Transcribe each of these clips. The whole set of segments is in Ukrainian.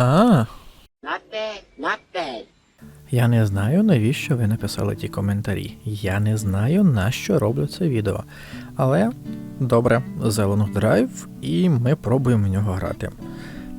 А, Not bad, not bad. я не знаю, навіщо ви написали ті коментарі. Я не знаю, на що роблю це відео. Але добре, зелену драйв, і ми пробуємо в нього грати.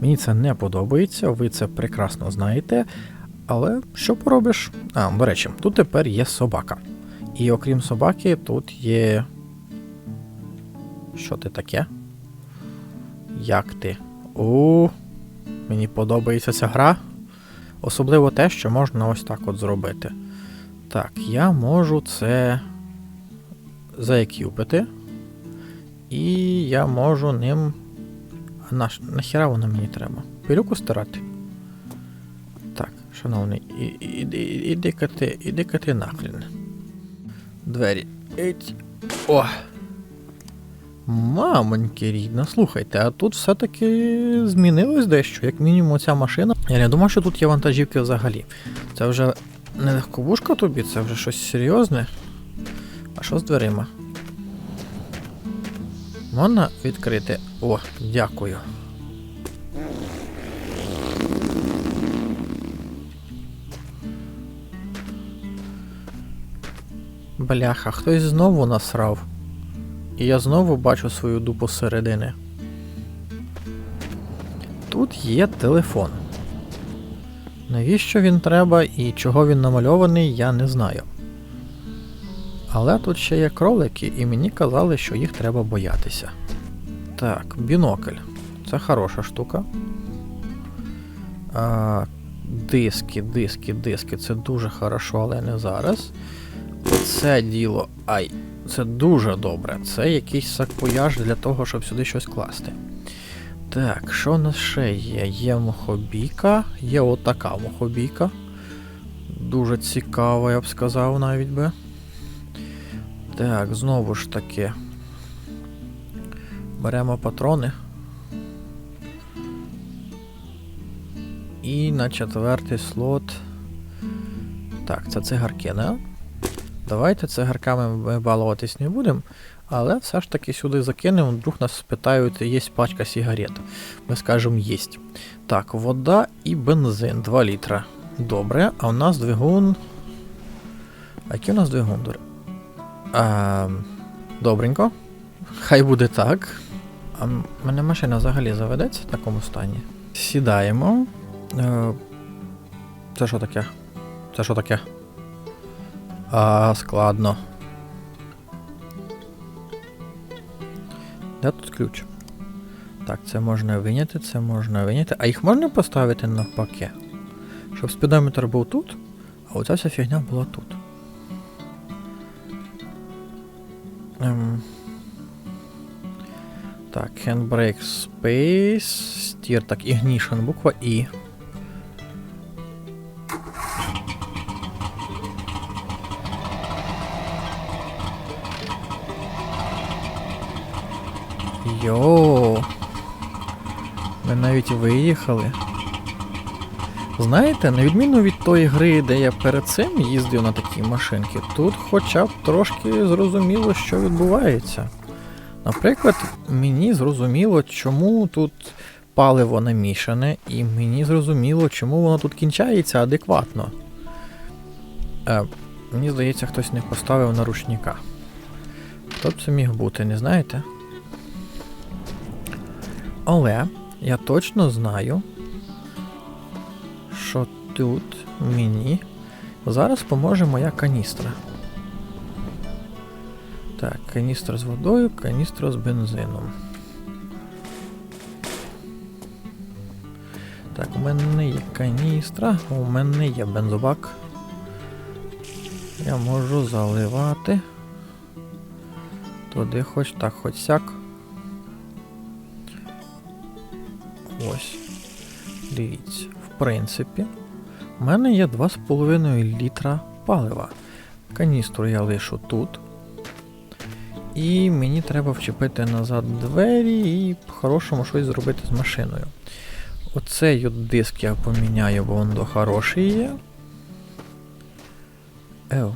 Мені це не подобається, ви це прекрасно знаєте. Але що поробиш? А, до речі, тут тепер є собака. І окрім собаки, тут є. Що ти таке? Як ти? О, мені подобається ця гра. Особливо те, що можна ось так от зробити. Так, я можу це заекюпити. І я можу ним. Наш... нахіра воно мені треба? Пилюку стирати. Так, шановний, іди, іди-ка ти, іди-ка ти нахрен. Двері. Еть. О! Мамоньки рідна, слухайте, а тут все-таки змінилось дещо, як мінімум ця машина. Я не думав, що тут є вантажівки взагалі. Це вже не легковушка тобі, це вже щось серйозне. А що з дверима? Можна відкрити? О, дякую. Бляха, хтось знову насрав. І я знову бачу свою дупу зсередини. Тут є телефон. Навіщо він треба і чого він намальований, я не знаю. Але тут ще є кролики, і мені казали, що їх треба боятися. Так, бінокль. Це хороша штука. А, диски, диски, диски. Це дуже хорошо, але не зараз. Це діло. Ай, це дуже добре. Це якийсь саквояж для того, щоб сюди щось класти. Так, що у нас ще є? Є мохобійка, є отака мохобійка. Дуже цікава, я б сказав навіть би. Так, знову ж таки. Беремо патрони. І на четвертий слот. Так, це цигарки, не? Давайте цигарками ми балуватись не будемо, але все ж таки сюди закинемо, вдруг нас спитають, є пачка сигарет. Ми скажемо єсть. Так, вода і бензин 2 літра. Добре, а у нас двигун. А який у нас двигун? А, добренько. Хай буде так. А мене машина взагалі заведеться в такому стані. Сідаємо. Е, Це що таке? Це що таке? А, складно. Де тут ключ? Так, це можна виняти, це можна виняти. А їх можна поставити навпаки? Щоб спідометр був тут, а оця вся фігня була тут. Ем. Так, handbrake space, steer, так, ignition, буква І. Йоу. Ми навіть виїхали. Знаєте, на відміну від тої гри, де я перед цим їздив на такій машинці, тут хоча б трошки зрозуміло, що відбувається. Наприклад, мені зрозуміло, чому тут паливо намішане, і мені зрозуміло, чому воно тут кінчається адекватно. Е, мені здається, хтось не поставив наручника. Хто б це міг бути, не знаєте? Але я точно знаю, що тут мені зараз поможе моя каністра. Так, каністра з водою, каністра з бензином. Так, у мене є каністра, у мене є бензобак. Я можу заливати. Туди хоч так, хоч сяк. Ось. Дивіться, в принципі, у мене є 2,5 літра палива. Каністру я лишу тут. І мені треба вчепити назад двері і по-хорошому щось зробити з машиною. Оцей от диск я поміняю, бо він до хороший є. Еу.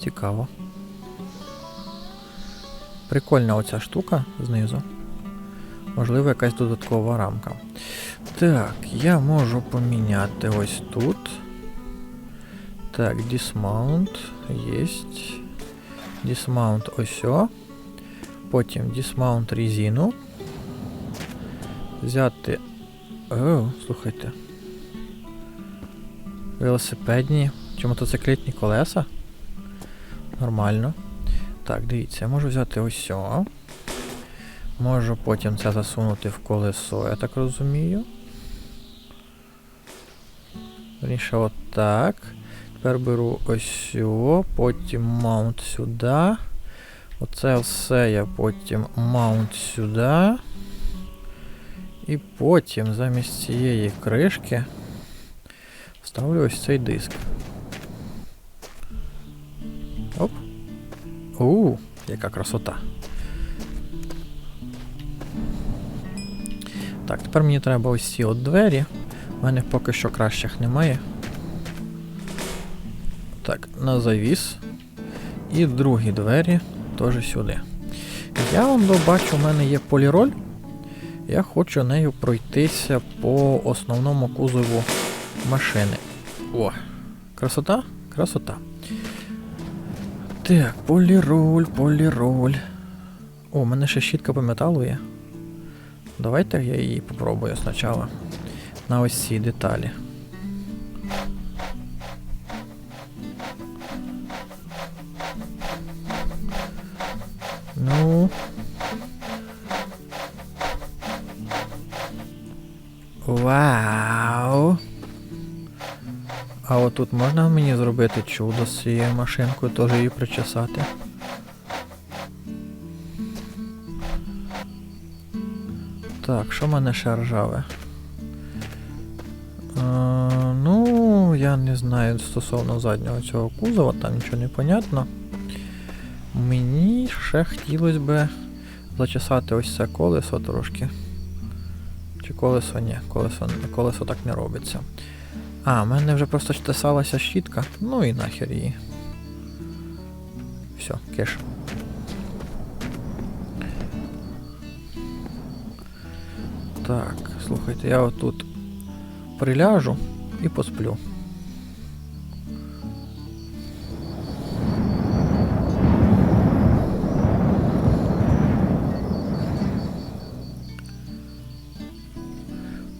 Цікаво. Прикольна оця штука знизу. Можливо, якась додаткова рамка. Так, я можу поміняти ось тут. Так, dismount. Єсть. Dismount ось. Потім dismount резину. Взяти. О, слухайте. Велосипедні чи мотоциклетні колеса. Нормально. Так, дивіться, я можу взяти ось. Можу потім це засунути в колесо, я так розумію. Вірніше отак. Тепер беру ось потім маунт сюди. Оце все я потім маунт сюди. І потім замість цієї кришки ставлю ось цей диск. У, яка красота. Так, тепер мені треба ось ці от двері. У мене поки що кращих немає. Так, на завіс. І другі двері теж сюди. Я вам бачу, у мене є поліроль. Я хочу нею пройтися по основному кузову машини. О, красота? Красота. Так, поліроль, поліроль. О, у мене ще щітка по металу є. Давайте я її попробую спочатку. На ось ці деталі. Ну. Вау. А от тут можна мені зробити чудо з цією машинкою, теж її причесати. Так, що в мене ще ржаве? Е, ну, я не знаю стосовно заднього цього кузова, там нічого не понятно. Мені ще хотілося би зачесати ось це колесо трошки. Чи колесо ні, колесо, колесо так не робиться. А, в мене вже просто чесалася щітка. Ну і нахер її. Все, кеш. Так, слухайте, я отут приляжу і посплю.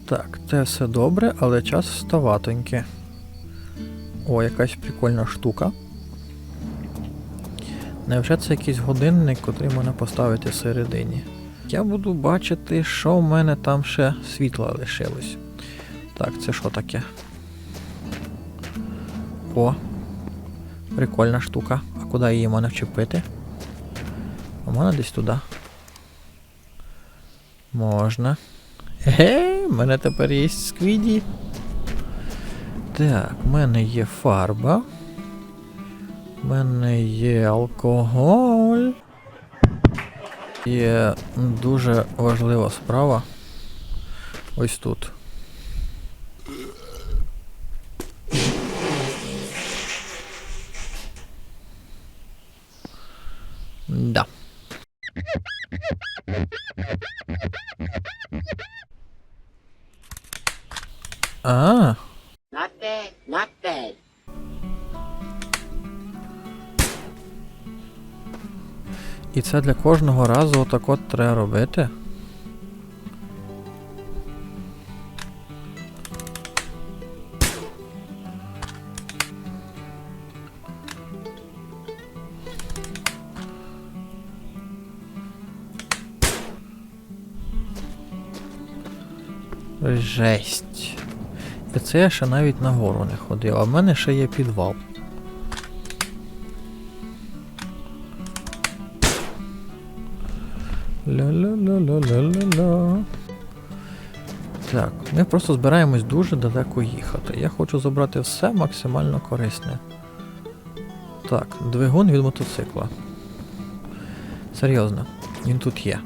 Так, це все добре, але час вставатоньки. О, якась прикольна штука. Невже це якийсь годинник, котрий можна поставити всередині? Я буду бачити, що в мене там ще світла лишилось. Так, це що таке? О! Прикольна штука. А куди її можна вчепити? А можна десь туди? Можна. Ге, в мене тепер є сквіді. Так, в мене є фарба. В мене є алкоголь. Є дуже важлива справа. Ось тут. А, Not bad, not bad. і це для кожного разу отак от треба робити. Жесть. І це я ще навіть нагору не ходив, а в мене ще є підвал. Ля-ля-ля-ля-ля-ля-ля. Так, ми просто збираємось дуже далеко їхати. Я хочу забрати все максимально корисне. Так, двигун від мотоцикла. Серйозно, він тут є.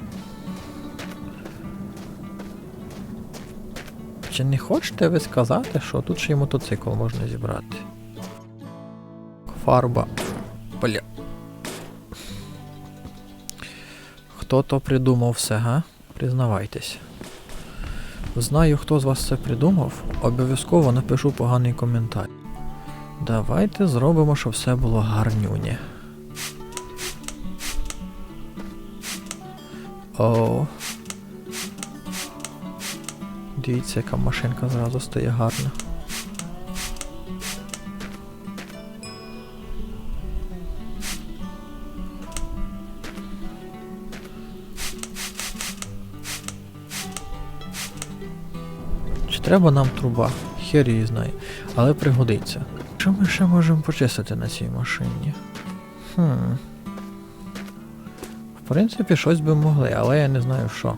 Чи не хочете ви сказати, що тут ще й мотоцикл можна зібрати? Фарба. Бля. Хто то придумав все, га? Признавайтесь. Знаю, хто з вас це придумав, обов'язково напишу поганий коментар. Давайте зробимо, щоб все було гарнюні. О. Дивіться, яка машинка зразу стає гарна. Чи треба нам труба? Хер її знає. Але пригодиться. Що ми ще можемо почистити на цій машині? Хм. В принципі, щось би могли, але я не знаю що.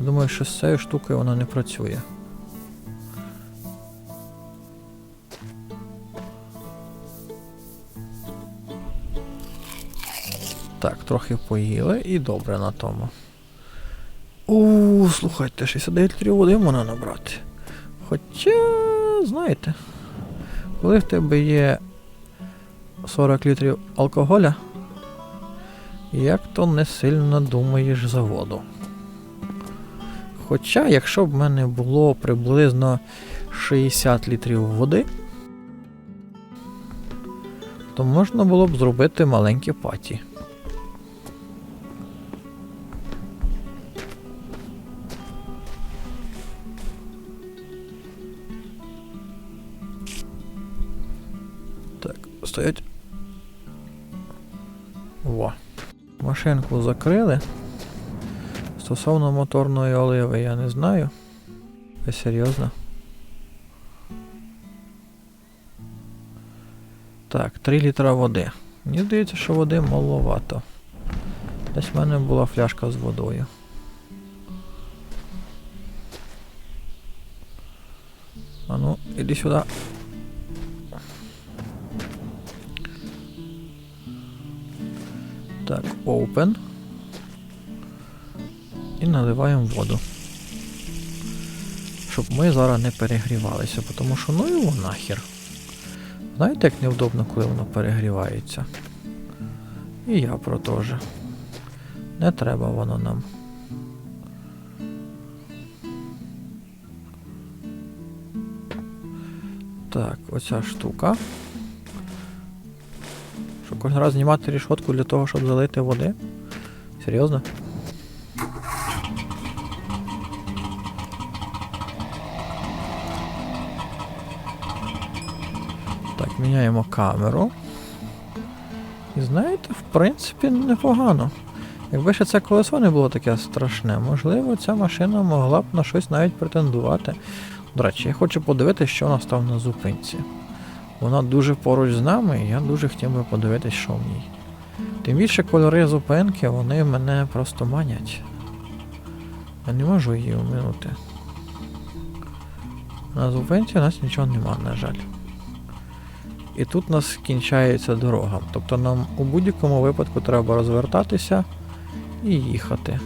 Я думаю, що з цією штукою воно не працює. Так, трохи поїли і добре на тому. У, слухайте, 69 літрів води можна набрати. Хоча, знаєте, коли в тебе є 40 літрів алкоголя, як то не сильно думаєш за воду. Хоча, якщо б в мене було приблизно 60 літрів води, то можна було б зробити маленькі паті. Так, стоять. Во. Машинку закрили. Стосовно моторної оливи я не знаю. Ви серйозно? Так, 3 літра води. Мені здається, що води маловато. Десь в мене була фляжка з водою. А ну, іди сюди. Так, open. І наливаємо воду. Щоб ми зараз не перегрівалися, тому що ну його нахер. Знаєте, як невдобно, коли воно перегрівається? І я про те же. Не треба воно нам. Так, оця штука. Що кожен раз знімати рішотку для того, щоб залити води? Серйозно? Міняємо камеру. І знаєте, в принципі, непогано. Якби ще це колесо не було таке страшне, можливо, ця машина могла б на щось навіть претендувати. До речі, я хочу подивитися, що у нас там на зупинці. Вона дуже поруч з нами, і я дуже хотів би подивитись, що в ній. Тим більше кольори зупинки, вони мене просто манять. Я не можу її оминути. На зупинці у нас нічого нема, на жаль. І тут у нас кінчається дорога. Тобто нам у будь-якому випадку треба розвертатися і їхати.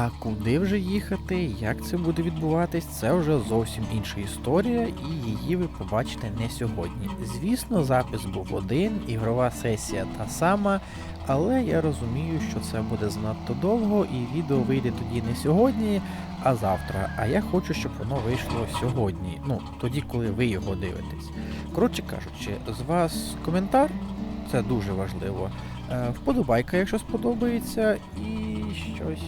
А куди вже їхати, як це буде відбуватись, це вже зовсім інша історія, і її ви побачите не сьогодні. Звісно, запис був один, ігрова сесія та сама, але я розумію, що це буде занадто довго, і відео вийде тоді не сьогодні, а завтра. А я хочу, щоб воно вийшло сьогодні. Ну, тоді, коли ви його дивитесь. Коротше кажучи, з вас коментар, це дуже важливо. Е, Вподобайка, якщо сподобається, і щось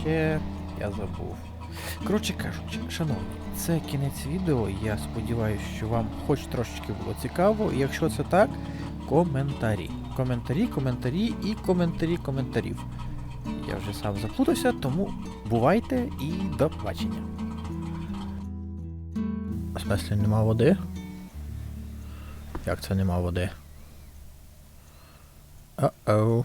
ще я забув. Коротше кажучи, шановні, це кінець відео. Я сподіваюся, що вам хоч трошечки було цікаво. Якщо це так, коментарі. Коментарі, коментарі і коментарі коментарів. Я вже сам заплутався, тому бувайте і до побачення. В смислі нема води? Як це нема води? А-оу.